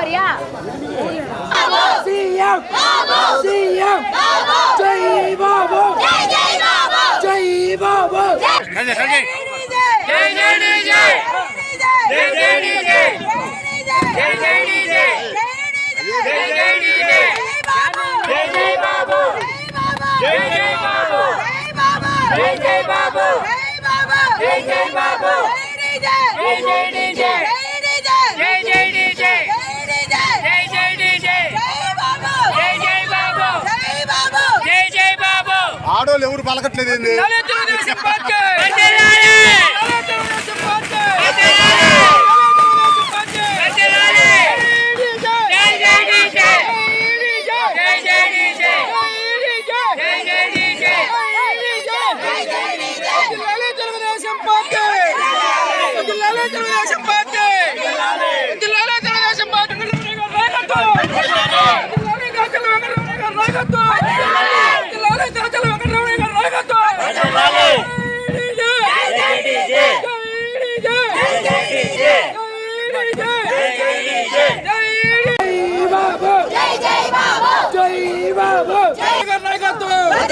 Maurya CM CM జై బాబు జై బాబు ఆడోళ్ళు ఎవరు పలకట్లేదు ఏంది?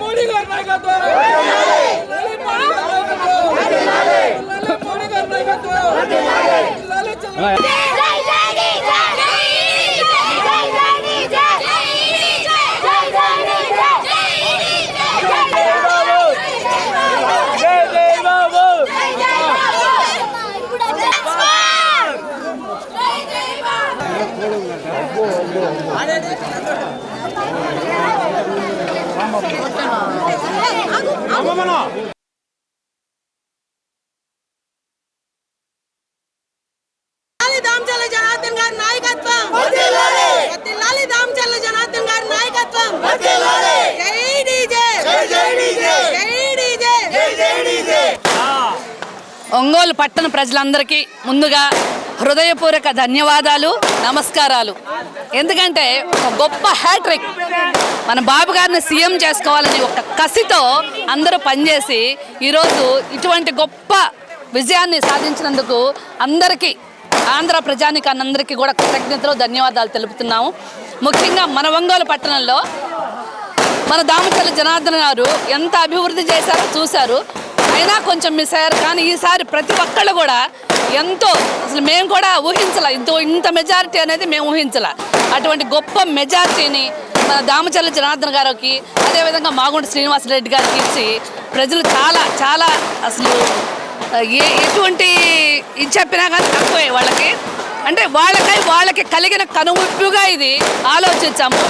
మోడీ గారి నాయకత్వం మోడీ గారి నాయకత్వం వర్ధిల్లాలి దామచల్ల జనార్దన్ గారి నాయకత్వం వర్ధిల్లాలి దామచల్ల జనార్దన్ గారి నాయకత్వం జై డీజే జై డీజే ఒంగోలు పట్టణ ప్రజలందరికీ ముందుగా హృదయపూర్వక ధన్యవాదాలు నమస్కారాలు. ఎందుకంటే ఒక గొప్ప హ్యాట్రిక్ మన బాబు గారిని సీఎం చేసుకోవాలని ఒక కసితో అందరూ పనిచేసి ఈరోజు ఇటువంటి గొప్ప విజయాన్ని సాధించినందుకు అందరికీ ఆంధ్ర ప్రజానికానందరికీ కూడా కృతజ్ఞతలు ధన్యవాదాలు తెలుపుతున్నాము. ముఖ్యంగా మన ఒంగోలు పట్టణంలో మన దామచల్ల జనార్దన్ గారు ఎంత అభివృద్ధి చేశారో చూశారు. అయినా కొంచెం మిస్ అయ్యారు. కానీ ఈసారి ప్రతి ఒక్కళ్ళు కూడా ఎంతో అసలు మేము కూడా ఊహించాల. ఇంత ఇంత మెజారిటీ అనేది మేము ఊహించాల. అటువంటి గొప్ప మెజారిటీని మన దామచల్ల జనార్దన్ గారికి అదేవిధంగా మాగుంట శ్రీనివాసరెడ్డి గారికి ఇచ్చి ప్రజలు చాలా చాలా అసలు ఏ ఎటువంటి ఇది చెప్పినా కానీ తక్కువే వాళ్ళకి. అంటే వాళ్ళకై వాళ్ళకి కలిగిన కనువిప్పుగా ఇది ఆలోచించాము.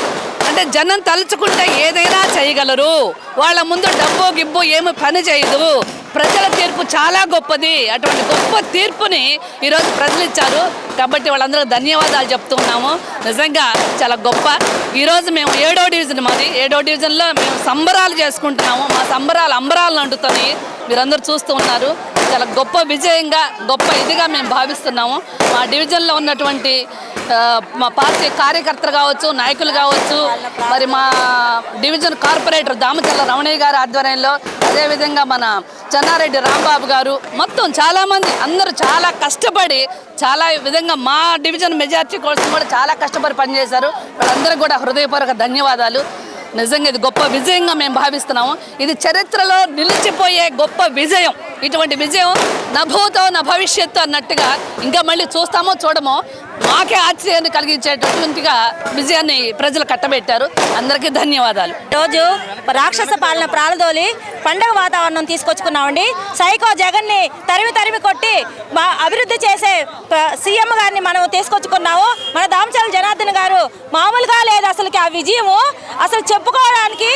అంటే జనం తలుచుకుంటే ఏదైనా చేయగలరు. వాళ్ళ ముందు డబ్బు గిబ్బు ఏమి పని చేయదు. ప్రజల తీర్పు చాలా గొప్పది. అటువంటి గొప్ప తీర్పుని ఈరోజు ప్రజలు ఇచ్చారు. కాబట్టి వాళ్ళందరూ ధన్యవాదాలు చెప్తున్నాము నిజంగా చాలా గొప్ప. ఈరోజు మేము ఏడో డివిజన్ మాది. ఏడో డివిజన్లో మేము సంబరాలు చేసుకుంటున్నాము. మా సంబరాలు అంబరాలు అంటుతున్నాయి. మీరందరూ చూస్తూ ఉన్నారు. చాలా గొప్ప విజయంగా గొప్ప ఇదిగా మేము భావిస్తున్నాము. మా డివిజన్లో ఉన్నటువంటి మా పార్టీ కార్యకర్తలు కావచ్చు నాయకులు కావచ్చు మరి మా డివిజన్ కార్పొరేటర్ దామచల్ల రమణయ్య గారి ఆధ్వర్యంలో అదేవిధంగా మన చెన్నారెడ్డి రాంబాబు గారు మొత్తం చాలామంది అందరూ చాలా కష్టపడి చాలా విధంగా మా డివిజన్ మెజార్టీ కోసం కూడా చాలా కష్టపడి పనిచేశారు. వాళ్ళందరికీ కూడా హృదయపూర్వక ధన్యవాదాలు. నిజంగా ఇది గొప్ప విజయంగా మేము భావిస్తున్నాము. ఇది చరిత్రలో నిలిచిపోయే గొప్ప విజయం. ఇటువంటి విజయం నా భూతం నా భవిష్యత్తు అన్నట్టుగా ఇంకా మళ్ళీ చూస్తామో చూడమో. మాకే ఆశ్చర్యాన్ని కలిగించేటటువంటిగా విజయాన్ని ప్రజలు కట్టబెట్టారు. అందరికీ ధన్యవాదాలు. రోజు రాక్షస పాలన ప్రాలదోలి పండగ వాతావరణం తీసుకొచ్చుకున్నామండి. సైకో జగన్ని తరిమి తరిమి కొట్టి మా అభివృద్ధి చేసే సీఎం గారిని మనం తీసుకొచ్చుకున్నాము. మన దామచల జనార్దన్ గారు మామూలుగా లేదు అసలుకి ఆ విజయము అసలు చెప్పుకోవడానికి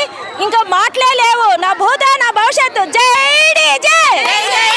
ఇంకా మాటలే లేవు. నా భూత నా భవిష్యత్తు. జై జై!